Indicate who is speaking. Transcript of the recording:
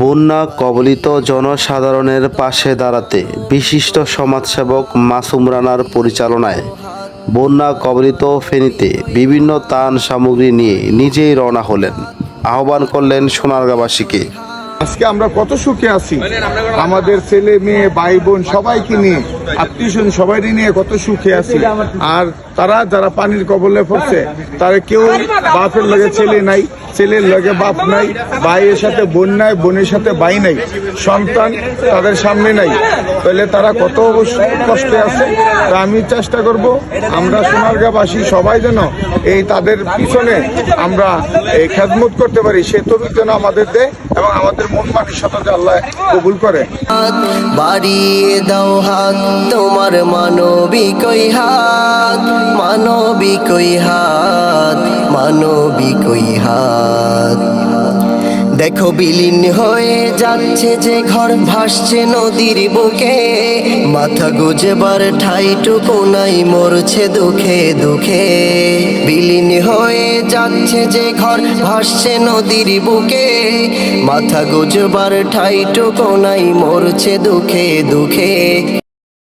Speaker 1: বন্যা কবলিত জনসাধারণের পাশে দাঁড়াতে বিশিষ্ট সমাজসেবক মাসুম রানার পরিচালনায় বন্যা কবলিত ফেনীতে বিভিন্ন তান সামগ্রী নিয়ে নিজেই রওনা হলেন। আহ্বান করলেন সোনারগাঁবাসীকে
Speaker 2: আজকে আমরা কত সুখে আছি। আমাদের ছেলে, মেয়ে, ভাই, বোন সবাইকে নিয়ে আত্মীয় স্বজন সবাই নিয়ে কত সুখে আছে। আর তারা যারা পানির কবলে পড়ছে, তারা কেউ বাপের লগে ছেলে নাই, ছেলের লগে বাপ নাই, ভাইয়ের সাথে বোন নাই, বোনের সাথে ভাই নাই, সন্তান তাদের সামনে নাই। তাহলে তারা কত কষ্টে আছে। তা আমি চেষ্টা করব, আমরা সোনারগাঁবাসী সবাই যেন এই তাদের পিছনে আমরা এই খেদমত করতে পারি। সে তবিক যেন আমাদের দেয় এবং আমাদের মন মাটির সাথে আল্লাহ কবুল করে।
Speaker 3: বাড়িয়ে দাও হাত। তোমার মানবিক হাত মানবিক হাত মানবিক হাত। দেখো বিলীন হয়ে যাচ্ছে যে ঘর, ভাসছে নদীর বুকে। মাথা গুজেবার ঠাইটুকু নাই, মরছে দুঃখে দুঃখে। বিলীন হয়ে যাচ্ছে যে ঘর, ভাসছে নদীর বুকে। মাথা গুজবার ঠাইটুকু নাই, মরছে দুঃখে দুঃখে।